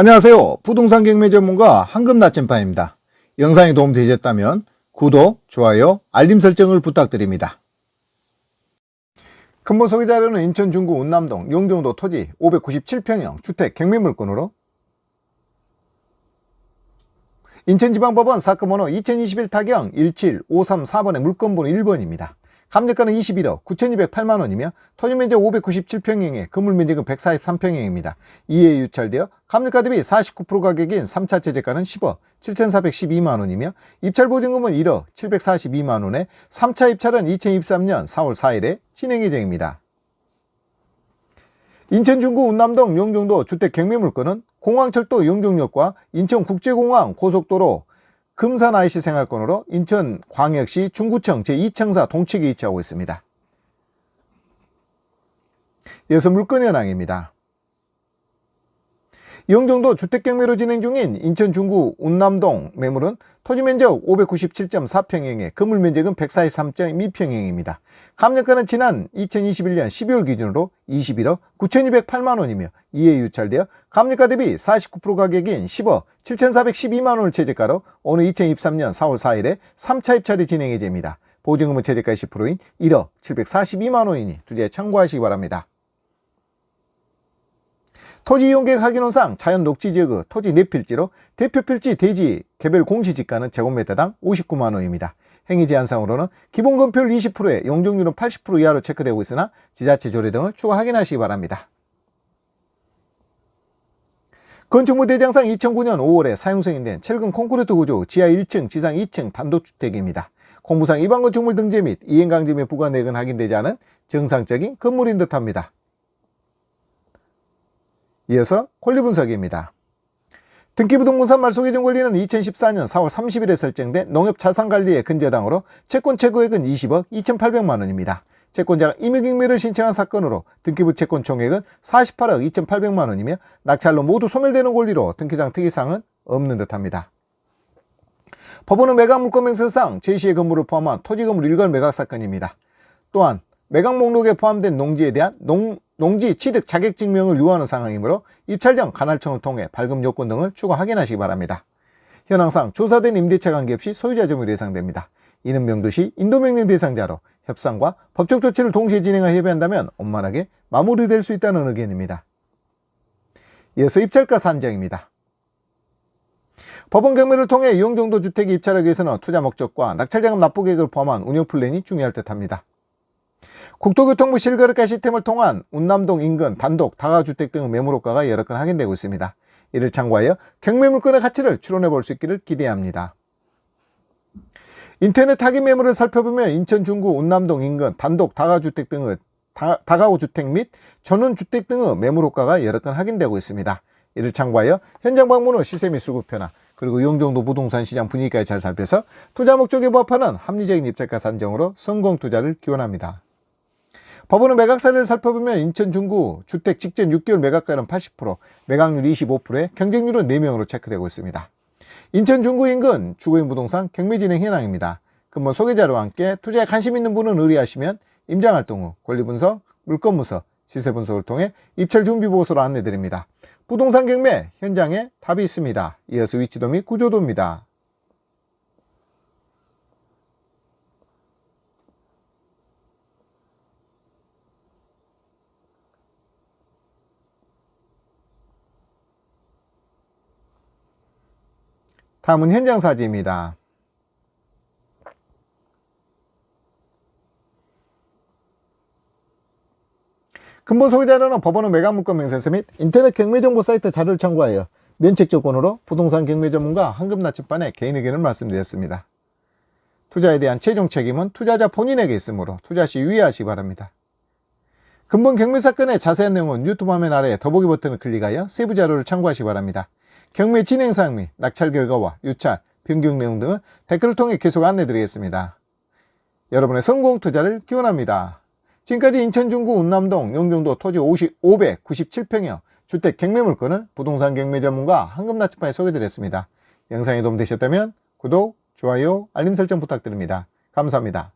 안녕하세요. 부동산 경매 전문가 황금 나침반입니다. 영상이 도움되셨다면 구독, 좋아요, 알림 설정을 부탁드립니다. 근본 소개 자료는 인천 중구 운남동 용정도 토지 597평형 주택 경매 물건으로 인천지방법원 사건번호 2021 타경 17534번의 물건번호 1번입니다. 감정가는 21억 9,208만 원이며 토지 면적 597평형에 건물 면적은 143평형입니다. 이에 유찰되어 감정가 대비 49% 가격인 3차 최저가는 10억 7,412만 원이며 입찰 보증금은 1억 742만 원에 3차 입찰은 2023년 4월 4일에 진행 예정입니다. 인천 중구 운남동 용종도 주택 경매 물건은 공항철도 용종역과 인천국제공항 고속도로 금산 IC 생활권으로 인천광역시 중구청 제2청사 동측에 위치하고 있습니다. 이어서 물건 현황입니다. 영종도 주택경매로 진행 중인 인천 중구 운남동 매물은 토지 면적 597.4평형에 건물 면적은 143.2평형입니다. 감정가는 지난 2021년 12월 기준으로 21억 9,208만 원이며 이에 유찰되어 감정가 대비 49% 가격인 10억 7,412만 원을 최저가로 오늘 2023년 4월 4일에 3차 입찰이 진행 예정입니다. 보증금은 최저가 10%인 1억 742만 원이니 투자에 참고하시기 바랍니다. 토지 이용계획 확인원상 자연 녹지 지역의 토지 네 필지로 대표 필지 대지 개별 공시지가는 제곱미터당 59만 원입니다. 행위 제한상으로는 기본 건폐율 20%에 용적률은 80% 이하로 체크되고 있으나 지자체 조례 등을 추가 확인하시기 바랍니다. 건축물 대장상 2009년 5월에 사용 승인된 철근 콘크리트 구조 지하 1층, 지상 2층 단독주택입니다. 공부상 일반 건축물 등재 및 이행강제의 부과 내역은 확인되지 않은 정상적인 건물인 듯합니다. 이어서 권리 분석입니다. 등기부등본상 말소개정 권리는 2014년 4월 30일에 설정된 농협자산관리의 근저당으로 채권 최고액은 20억 2,800만 원입니다. 채권자가 임의경매를 신청한 사건으로 등기부 채권 총액은 48억 2,800만 원이며 낙찰로 모두 소멸되는 권리로 등기상 특이사항은 없는 듯합니다. 법원은 매각 물권 명세상 제시의 건물을 포함한 토지 건물 일괄 매각 사건입니다. 또한 매각 목록에 포함된 농지에 대한 농, 농지 취득 자격 증명을 요하는 상황이므로 입찰 전 간할청을 통해 발급 요건 등을 추가 확인하시기 바랍니다. 현황상 조사된 임대차 관계없이 소유자 점유로 예상됩니다. 이는 명도시 인도명령 대상자로 협상과 법적 조치를 동시에 진행하 협의한다면 원만하게 마무리될 수 있다는 의견입니다. 이어서 입찰가 산정입니다. 법원 경매를 통해 이용 정도 주택이 입찰하기 위해서는 투자 목적과 낙찰자금 납부 계획을 포함한 운영 플랜이 중요할 듯합니다. 국토교통부 실거래가 시스템을 통한 운남동 인근 단독 다가주택 등의 매물호가가 여러 건 확인되고 있습니다. 이를 참고하여 경매물건의 가치를 추론해 볼 수 있기를 기대합니다. 인터넷 타기 매물을 살펴보면 인천 중구 운남동 인근 단독 다가주택 등의 다, 다가구 주택 및 전원주택 등의 매물호가가 여러 건 확인되고 있습니다. 이를 참고하여 현장 방문 후 시세 및 수급 변화 그리고 용정도 부동산 시장 분위기까지 잘 살펴서 투자 목적에 부합하는 합리적인 입찰가 산정으로 성공 투자를 기원합니다. 법원은 매각사를 살펴보면 인천 중구 주택 직전 6개월 매각가는 80%, 매각률 25%에 경쟁률은 4명으로 체크되고 있습니다. 인천 중구 인근 주거인 부동산 경매 진행 현황입니다. 근본 소개자료와 함께 투자에 관심 있는 분은 의뢰하시면 임장활동 후 권리분석, 물건분석, 시세분석을 통해 입찰 준비 보고서로 안내드립니다. 부동산 경매 현장에 답이 있습니다. 이어서 위치도 및 구조도입니다. 다음은 현장 사진입니다. 근본 소개자료는 법원의 매각 물건 명세서 및 인터넷 경매 정보 사이트 자료를 참고하여 면책 조건으로 부동산 경매 전문가 황금 나침반의 개인 의견을 말씀드렸습니다. 투자에 대한 최종 책임은 투자자 본인에게 있으므로 투자 시 유의하시기 바랍니다. 근본 경매 사건의 자세한 내용은 유튜브 화면 아래 더보기 버튼을 클릭하여 세부 자료를 참고하시기 바랍니다. 경매 진행 사항 및 낙찰 결과와 유찰, 변경 내용 등은 댓글을 통해 계속 안내드리겠습니다. 여러분의 성공 투자를 기원합니다. 지금까지 인천 중구 운남동 영종도 토지 50, 597평형 주택 경매 물건을 부동산 경매 전문가 황금나치판에 소개드렸습니다. 영상이 도움되셨다면 구독, 좋아요, 알림 설정 부탁드립니다. 감사합니다.